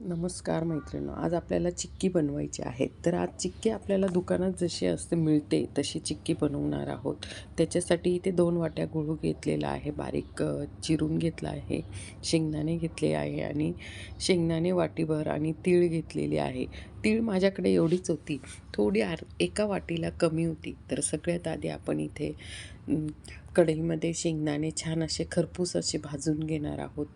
नमस्कार मैत्रिणी आज आपल्याला चिक्की बनवायची आहे. तर आज चिक्की आपल्याला दुकानात जशी असते मिळते तशी चिक्की बनवणार आहोत. त्याच्यासाठी इथे दोन वाट्या गुळ घेतलेला आहे बारीक चिरून घेतला आहे शेंगदाणे घेतले आहे आणि शेंगदाणे वाटीभर आणि तीळ घेतलेली आहे. तीळ माझ्याकडे एवढीच होती. थोडी आर एका वाटीला कमी होती. तर सगळ्यात आधी आपण इथे कढईमध्ये शेंगदाणे छान असे खरपूस असे भाजून घेणार आहोत.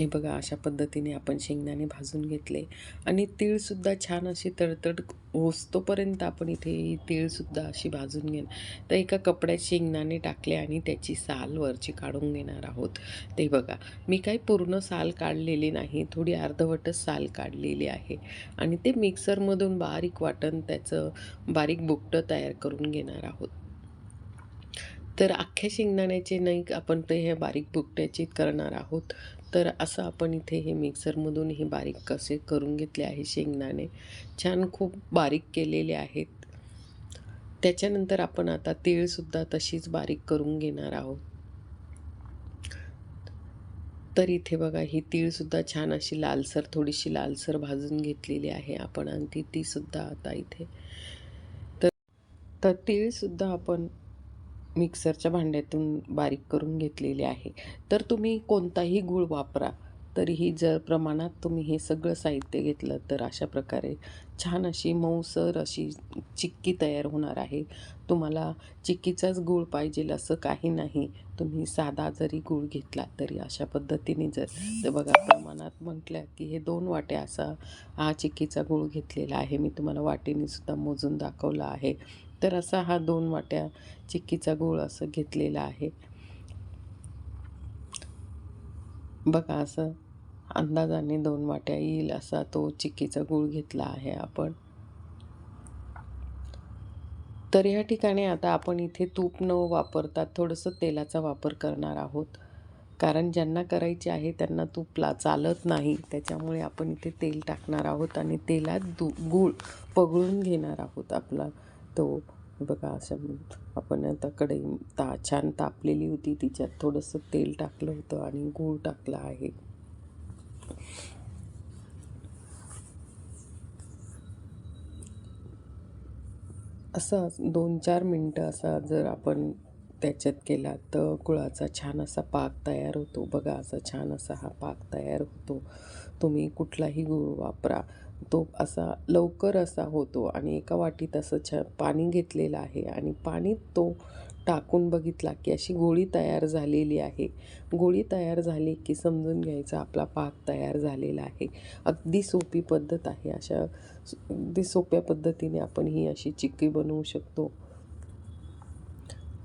हे बघा अशा पद्धतीने आपण शेंगदाणे भाजून घेतले. आणि तीळसुद्धा छान अशी तडतड होस्तोपर्यंत आपण इथे ही तीळसुद्धा अशी भाजून घेण तर एका कपड्यात शेंगदाणे टाकले आणि त्याची साल वरची काढून घेणार आहोत. ते बघा मी काही पूर्ण साल काढलेली नाही थोडी अर्धवटच साल काढलेली आहे. आणि ते मिक्सरमधून बारीक वाटण त्याचं बारीक बुकटं तयार करून घेणार आहोत. तर अख्ख्या शेंगदाण्याचे नाही आपण ते हे बारीक बुकट्याचे करणार आहोत. तर असं आपण इथे हे मिक्सरमधून हे बारीक कसे करून घेतले आहे शेंगदाणे? छान खूप बारीक केलेले आहेत. त्याच्यानंतर आपण आता तीळसुद्धा तशीच बारीक करून घेणार आहोत. तर इथे बघा ही तीळसुद्धा छान अशी लालसर थोडीशी लालसर भाजून घेतलेली आहे आपण. आणि ती तीसुद्धा आता इथे. तर तर तीळसुद्धा आपण मिक्सरच्या भांड्यातून बारीक करून घेतलेली आहे. तर तुम्ही कोणताही गूळ वापरा. तरीही जर प्रमाणात तुम्ही हे सगळं साहित्य घेतलं तर अशा प्रकारे छान अशी मऊसर अशी चिक्की तयार होणार आहे. तुम्हाला चिक्कीचाच गूळ पाहिजे असं काही नाही. तुम्ही साधा जरी गूळ घेतला तरी अशा पद्धतीने जर तर बघा प्रमाणात म्हटलं की हे दोन वाट्या असा हा चिक्कीचा गूळ घेतलेला आहे. मी तुम्हाला वाटेनेसुद्धा मोजून दाखवला आहे. तर असा हा दोन वाट्या चिक्कीचा गूळ असं घेतलेला आहे. बघा असं अंदाजाने दोन वाट्या येईल असा तो चिक्कीचा गूळ घेतला आहे आपण. तर ह्या ठिकाणी आता आपण इथे तूप न वापरता थोडंसं तेलाचा वापर करणार आहोत. कारण ज्यांना करायचे आहे त्यांना तूपला चालत नाही. त्याच्यामुळे आपण इथे तेल टाकणार आहोत आणि तेलात दू गूळ पगळून घेणार आहोत आपला तो बघा असं आपण आता कढई ता छान तापलेली होती. तिच्यात थोडंसं तेल टाकलं होतं आणि गूळ टाकला आहे. असं दोन चार मिनटं असा जर आपण त्याच्यात केला तर गुळाचा छान असा पाक तयार होतो. बघा असा छान असा हा पाक तयार होतो. तुम्ही कुठलाही गूळ वापरा. तो असा लवकर असा होतो आणि एका वाटीत असं छ पाणी घेतलेलं आहे आणि पाणीत तो टाकून बघितला की अशी गोळी तयार झालेली आहे. गोळी तयार झाली की समजून घ्यायचा आपला पाक तयार झालेला आहे. अगदी सोपी पद्धत आहे. अशा अगदी सोप्या पद्धतीने आपण ही अशी चिक्की बनवू शकतो.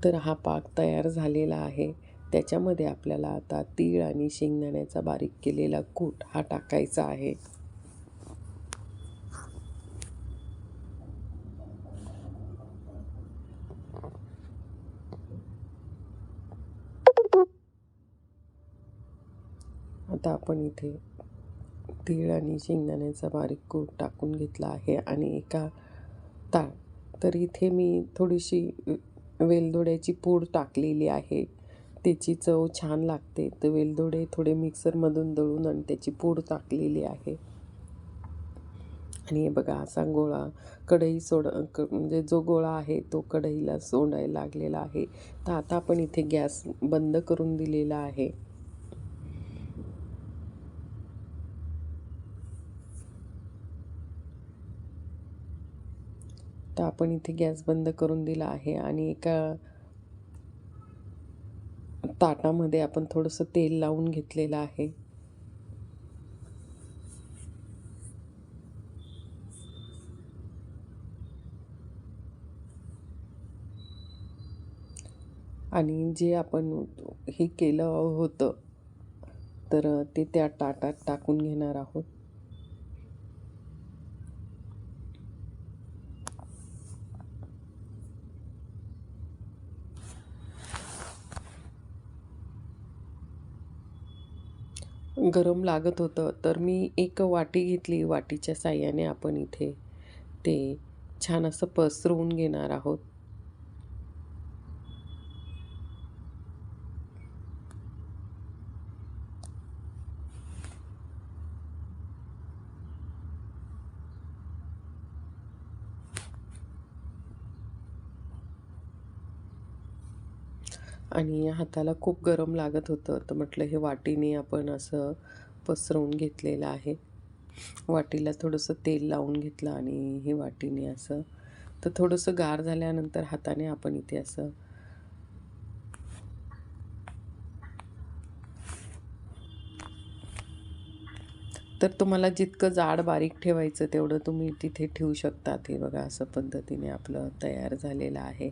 तर हा पाक तयार झालेला आहे. त्याच्यामध्ये आपल्याला आता तीळ आणि शेंगदाण्याचा बारीक केलेला कूट हा टाकायचा आहे. आता आपण इथे तीळ आणि शेंगदाण्याचा बारीक कूट टाकून घेतला आहे आणि एका ता तर इथे मी थोडीशी वेलदोड्याची पूड टाकलेली आहे. त्याची चव छान लागते. तर वेलदोडे थोडे मिक्सरमधून दळून आणि त्याची पूड टाकलेली आहे. आणि हे बघा असा गोळा कढई सोड क म्हणजे जो गोळा आहे तो कढईला सोडायला लागलेला आहे. तर आता आपण इथे गॅस बंद करून दिलेला आहे. तर आपण इथे गॅस बंद करून दिला आहे आणि एका ताटामध्ये आपण थोडंसं तेल लावून घेतलेलं आहे. आणि जे आपण हे केलं होतं तर ते त्या ताटात टाकून घेणार आहोत. गरम लागत होतं तर मी एक वाटी घेतली. वाटीच्या साह्याने आपण इथे ते छान असं पसरवून घेणार आहोत. आणि हाताला खूप गरम लागत होतं. तर म्हटलं हे वाटीने आपण असं पसरवून घेतलेलं आहे. वाटीला थोडंसं तेल लावून घेतलं आणि हे वाटीने असं तर थोडंसं गार झाल्यानंतर हाताने आपण इथे असं तर तुम्हाला जितकं जाड बारीक ठेवायचं तेवढं तुम्ही तिथे ठेवू शकतात. हे बघा असं पद्धतीने आपलं तयार झालेलं आहे.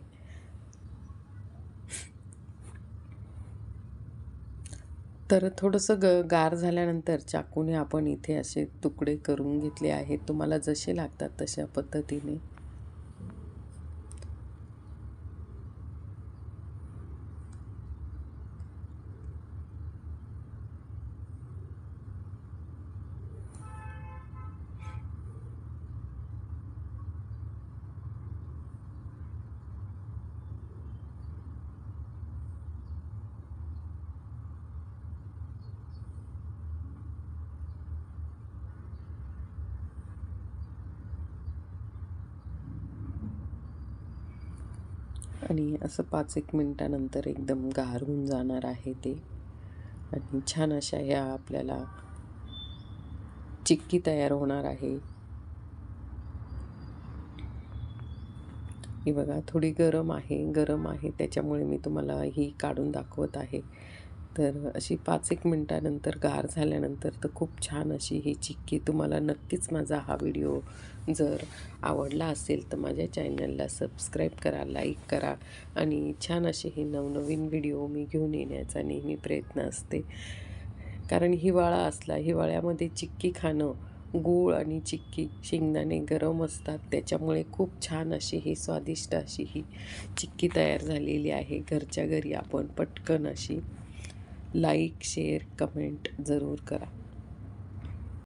तर थोडंसं ग गार झाल्यानंतर चाकूने आपण इथे असे तुकडे करून घेतले आहेत. तुम्हाला जसे लागतात तशा पद्धतीने. आणि असं पाच एक मिनटानंतर एकदम गार होऊन जाणार आहे ते. आणि छान अशा ह्या आपल्याला चिक्की तयार होणार आहे. ही बघा थोडी गरम आहे गरम आहे. त्याच्यामुळे मी तुम्हाला ही काढून दाखवत आहे. तर अशी पाच एक मिनटानंतर गार झाल्यानंतर तर खूप छान अशी ही चिक्की तुम्हाला नक्कीच माझा हा व्हिडिओ जर आवडला असेल तर माझ्या चॅनलला सबस्क्राईब करा लाईक करा आणि छान असे हे नवनवीन व्हिडिओ मी घेऊन येण्याचा नेहमी प्रयत्न असते. कारण हिवाळा असला हिवाळ्यामध्ये चिक्की खाणं गूळ आणि चिक्की शेंगदाणे गरम असतात. त्याच्यामुळे खूप छान अशी ही स्वादिष्ट अशी ही चिक्की तयार झालेली आहे. घरच्या घरी आपण पटकन अशी लाईक शेअर कमेंट जरूर करा.